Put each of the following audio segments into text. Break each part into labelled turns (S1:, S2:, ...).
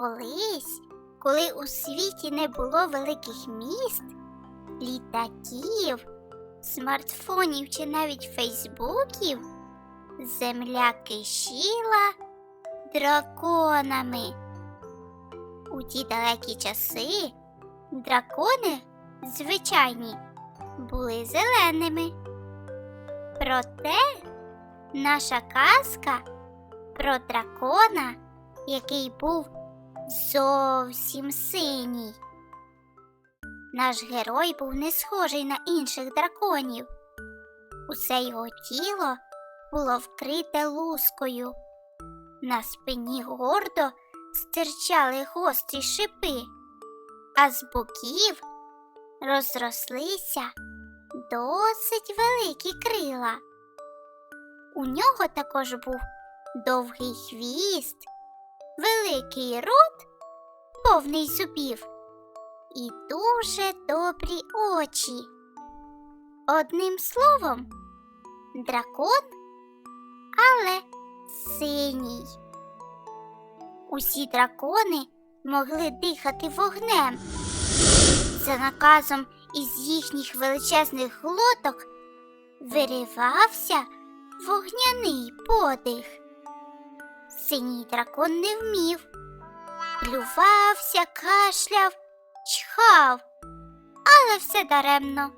S1: Колись, коли у світі не було великих міст, літаків, смартфонів чи навіть фейсбуків, земля кишіла драконами. У ті далекі часи дракони звичайні були зеленими. Проте наша казка про дракона, який був зовсім синій. Наш герой був не схожий на інших драконів. Усе його тіло було вкрите лускою. На спині гордо стирчали гострі шипи, а з боків розрослися досить великі крила. У нього також був довгий хвіст, великий рот, повний зубів, і дуже добрі очі. Одним словом, дракон, але синій. Усі дракони могли дихати вогнем. За наказом із їхніх величезних глоток виривався вогняний подих. Синій дракон не вмів, плювався, кашляв, чхав, але все даремно.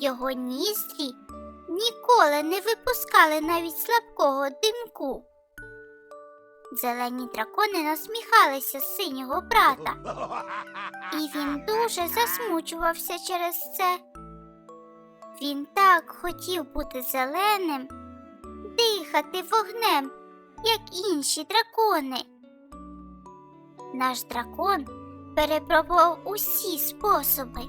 S1: Його ніздрі ніколи не випускали навіть слабкого димку. Зелені дракони насміхалися з синього брата, і він дуже засмучувався через це. Він так хотів бути зеленим, дихати вогнем, як інші дракони. Наш дракон перепробував усі способи.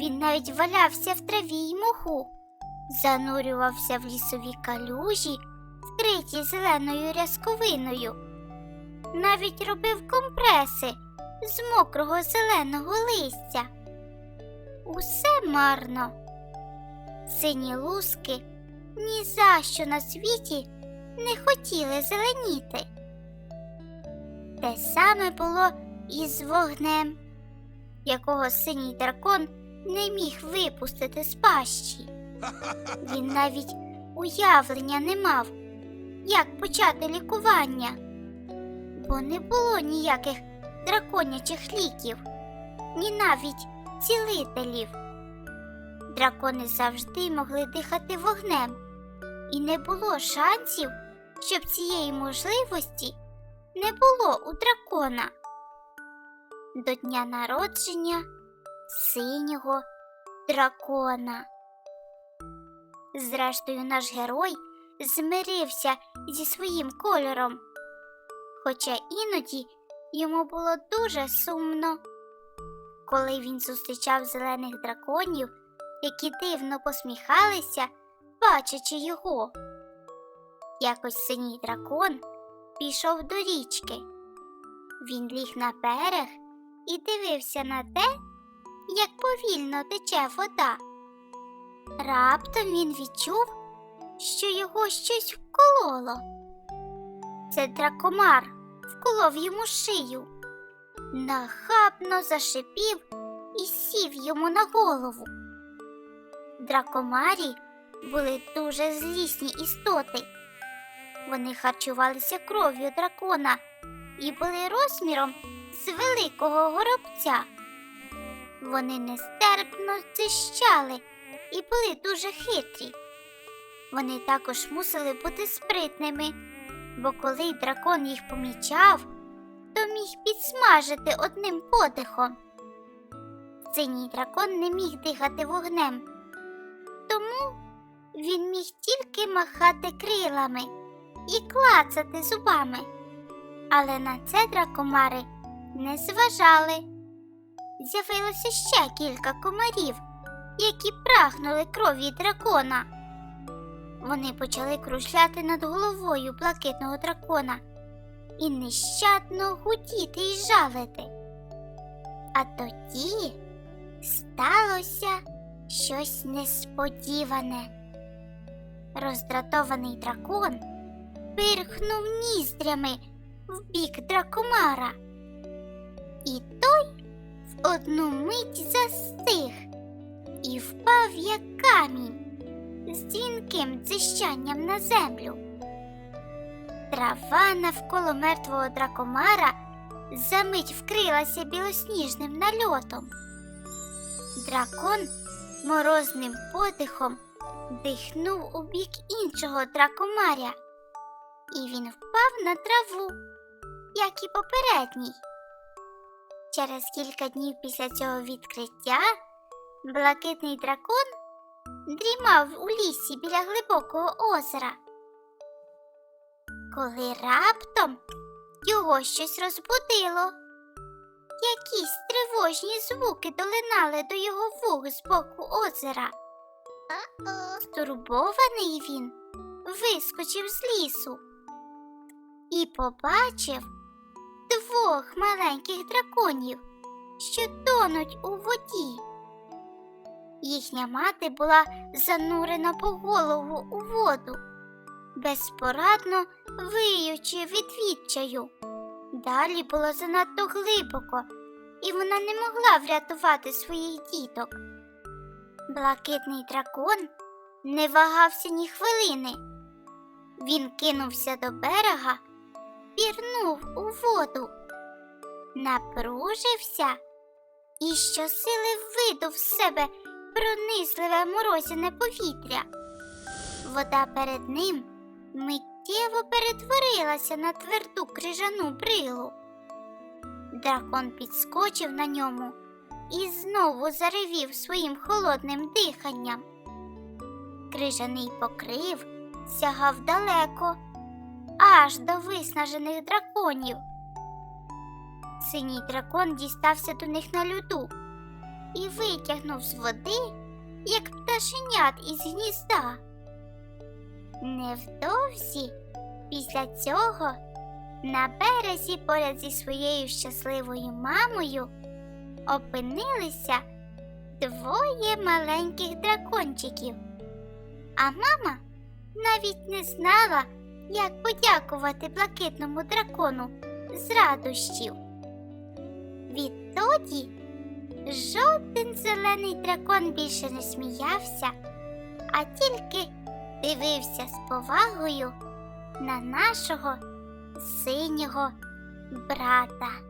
S1: Він навіть валявся в траві й моху, занурювався в лісові калюжі, вкриті зеленою рязковиною, навіть робив компреси з мокрого зеленого листя. Усе марно. Сині луски ні за що на світі не хотіли зеленіти. Те саме було і з вогнем, якого синій дракон не міг випустити з пащі. Він навіть уявлення не мав, як почати лікування, бо не було ніяких драконячих ліків, ні навіть цілителів. Дракони завжди могли дихати вогнем, і не було шансів, щоб цієї можливості не було у дракона. До дня народження синього дракона. Зрештою, наш герой змирився зі своїм кольором, хоча іноді йому було дуже сумно. Коли він зустрічав зелених драконів, які дивно посміхалися, бачачи його. Якось синій дракон пішов до річки. Він ліг на берег і дивився на те, як повільно тече вода. Раптом він відчув, що його щось вкололо. Це дракомар вколов йому шию, нахабно зашипів і сів йому на голову. Дракомарі були дуже злісні істоти. Вони харчувалися кров'ю дракона і були розміром з великого горобця. Вони нестерпно дзищали і були дуже хитрі. Вони також мусили бути спритними, бо коли дракон їх помічав, то міг підсмажити одним подихом. Синій дракон не міг дихати вогнем, тому він міг тільки махати крилами і клацати зубами. Але на це дракомари не зважали. З'явилося ще кілька комарів, які прагнули крові дракона. Вони почали кружляти над головою блакитного дракона і нещадно гудіти й жалити. А тоді сталося щось несподіване. Роздратований дракон пирхнув ніздрями в бік дракомара, і той в одну мить застиг і впав як камінь з дзвінким дзищанням на землю. Трава навколо мертвого дракомара замить вкрилася білосніжним нальотом. Дракон морозним подихом дихнув у бік іншого дракомаря, і він впав на траву, як і попередній. Через кілька днів після цього відкриття блакитний дракон дрімав у лісі біля глибокого озера. Коли раптом його щось розбудило, якісь тривожні звуки долинали до його вух з боку озера. Стурбований він вискочив з лісу і побачив двох маленьких драконів, що тонуть у воді. Їхня мати була занурена по голову у воду, безпорадно виючи від відчаю. Далі було занадто глибоко, і вона не могла врятувати своїх діток. Блакитний дракон не вагався ні хвилини. Він кинувся до берега, пірнув у воду, напружився і щосили видув з себе пронизливе морозяне повітря. Вода перед ним миттєво перетворилася на тверду крижану брилу. Дракон підскочив на ньому і знову заревів своїм холодним диханням. Крижаний покрив сягав далеко, аж до виснажених драконів. Синій дракон дістався до них на льоду і витягнув з води, як пташенят із гнізда. Невдовзі після цього на березі поряд зі своєю щасливою мамою опинилися двоє маленьких дракончиків. А мама навіть не знала, як подякувати блакитному дракону з радощів. Відтоді жоден зелений дракон більше не сміявся, а тільки дивився з повагою на нашого синього брата.